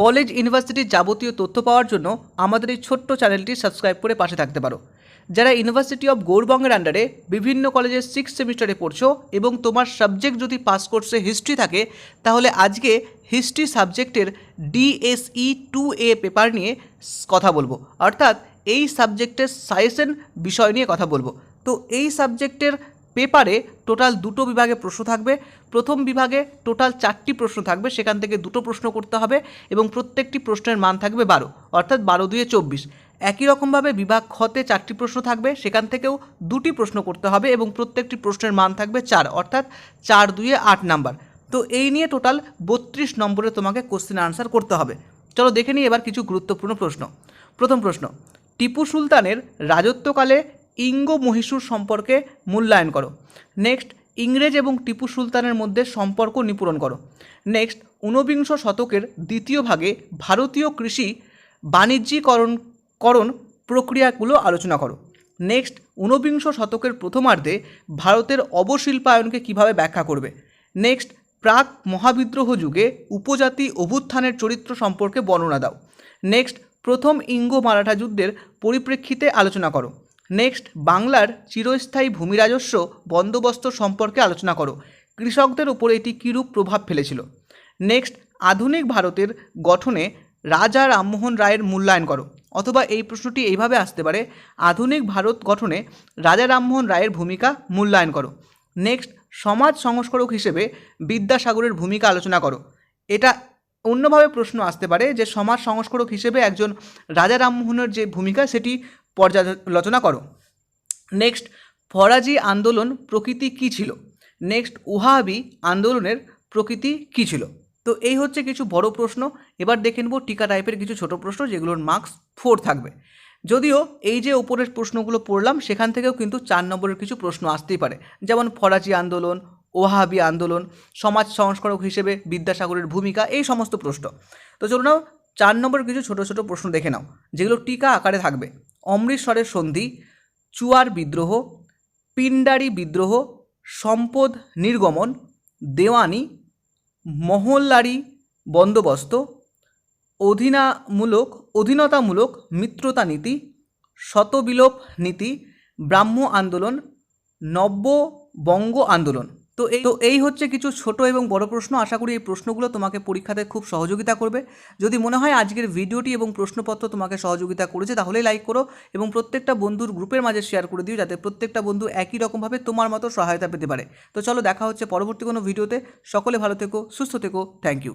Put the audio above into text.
College, ইউনিভার্সিটির যাবতীয় তথ্য পাওয়ার জন্য আমাদের এই ছোট্ট চ্যানেলটি সাবস্ক্রাইব করে পাশে থাকতে পারো। যারা ইউনিভার্সিটি অফ গৌরবঙ্গের আন্ডারে বিভিন্ন কলেজের সিক্স সেমিস্টারে পড়ছো এবং তোমার সাবজেক্ট যদি পাস কোর্সে হিস্ট্রি থাকে, তাহলে আজকে হিস্ট্রি সাবজেক্টের ডিএসই টু এ পেপার নিয়ে কথা বলব। অর্থাৎ এই সাবজেক্টের সাজেশন বিষয় নিয়ে কথা বলব। তো এই সাবজেক্টের পেপারে টোটাল দুটো বিভাগে প্রশ্ন থাকবে। প্রথম বিভাগে টোটাল চারটি প্রশ্ন থাকবে, সেখান থেকে দুটো প্রশ্ন করতে হবে এবং প্রত্যেকটি প্রশ্নের মান থাকবে বারো, অর্থাৎ বারো দুয়ে চব্বিশ। একই রকমভাবে বিভাগ খতে চারটি প্রশ্ন থাকবে, সেখান থেকেও দুটি প্রশ্ন করতে হবে এবং প্রত্যেকটি প্রশ্নের মান থাকবে চার, অর্থাৎ চার দুয়ে আট নাম্বার। তো এই নিয়ে টোটাল বত্রিশ নম্বরে তোমাকে কোশ্চেন আনসার করতে হবে। চলো দেখে নিই এবার কিছু গুরুত্বপূর্ণ প্রশ্ন। প্রথম প্রশ্ন, টিপু সুলতানের রাজত্বকালে ইঙ্গ মহীশূর সম্পর্কে মূল্যায়ন করো। নেক্সট, ইংরেজ এবং টিপু সুলতানের মধ্যে সম্পর্ক নিপূরণ করো। নেক্সট, ঊনবিংশ শতকের দ্বিতীয় ভাগে ভারতীয় কৃষি বাণিজ্যিকরণ করণ প্রক্রিয়াগুলো আলোচনা করো। নেক্সট, ঊনবিংশ শতকের প্রথমার্ধে ভারতের অবশিল্পায়নকে কীভাবে ব্যাখ্যা করবে? নেক্সট, প্রাক মহাবিদ্রোহ যুগে উপজাতি অভ্যুত্থানের চরিত্র সম্পর্কে বর্ণনা দাও। নেক্সট, প্রথম ইঙ্গ মারাঠা যুদ্ধের পরিপ্রেক্ষিতে আলোচনা করো। নেক্সট বাংলার চিরস্থায়ী ভূমি রাজস্ব বন্দোবস্ত সম্পর্কে আলোচনা করো। কৃষকদের উপর এটি কীরূপ প্রভাব ফেলেছিল? নেক্সট আধুনিক ভারতের গঠনে রাজা রামমোহন রায়ের মূল্যায়ন করো। অথবা এই প্রশ্নটি এইভাবে আসতে পারে, আধুনিক ভারত গঠনে রাজা রামমোহন রায়ের ভূমিকা মূল্যায়ন করো। নেক্সট সমাজ সংস্কারক হিসেবে বিদ্যাসাগরের ভূমিকা আলোচনা করো। এটা অন্যভাবে প্রশ্ন আসতে পারে যে সমাজ সংস্কারক হিসেবে একজন রাজা রামমোহনের যে ভূমিকা, সেটি পর্যালোচনা করো। নেক্সট ফরাজি আন্দোলন প্রকৃতি কী ছিল? নেক্সট ওহাবি আন্দোলনের প্রকৃতি কী ছিল? তো এই হচ্ছে কিছু বড় প্রশ্ন। এবার দেখে নেব টিকা টাইপের কিছু ছোট প্রশ্ন যেগুলোর মার্কস ফোর থাকবে। যদিও এই যে ওপরের প্রশ্নগুলো পড়লাম, সেখান থেকেও কিন্তু চার নম্বরের কিছু প্রশ্ন আসতেই পারে। যেমন ফরাজি আন্দোলন ওহাবি আন্দোলন, সমাজ সংস্কারক হিসেবে বিদ্যাসাগরের ভূমিকা, এই সমস্ত প্রশ্ন। তো চলো নাও, চার নম্বরের কিছু ছোট ছোট প্রশ্ন দেখে নাও, যেগুলো টিকা আকারে থাকবে। অমৃতসরের সন্ধি, চুয়ার বিদ্রোহ, পিণ্ডারি বিদ্রোহ, সম্পদ নির্গমন, দেওয়ানি, মহল্লারি বন্দোবস্ত, অধীনামূলক, অধীনতামূলক মিত্রতা নীতি, শতবিলোপ নীতি, ব্রাহ্ম আন্দোলন, নব্য বঙ্গ আন্দোলন। তো এই তো এই হচ্ছে কিছু ছোট এবং বড় প্রশ্ন। আশা করি এই প্রশ্নগুলো তোমাকে পরীক্ষাতে খুব সহযোগিতা করবে। যদি মনে হয় আজকের ভিডিওটি এবং প্রশ্নপত্র তোমাকে সহযোগিতা করেছে তাহলে লাইক করো এবং প্রত্যেকটা বন্ধুর গ্রুপের মাঝে শেয়ার করে দিও, যাতে প্রত্যেকটা বন্ধু একই রকমভাবে তোমার মতো সহায়তা পেতে পারে। তো চলো দেখা হচ্ছে পরবর্তী কোনো ভিডিওতে। সকলে ভালো থেকো, সুস্থ থেকো থ্যাংক ইউ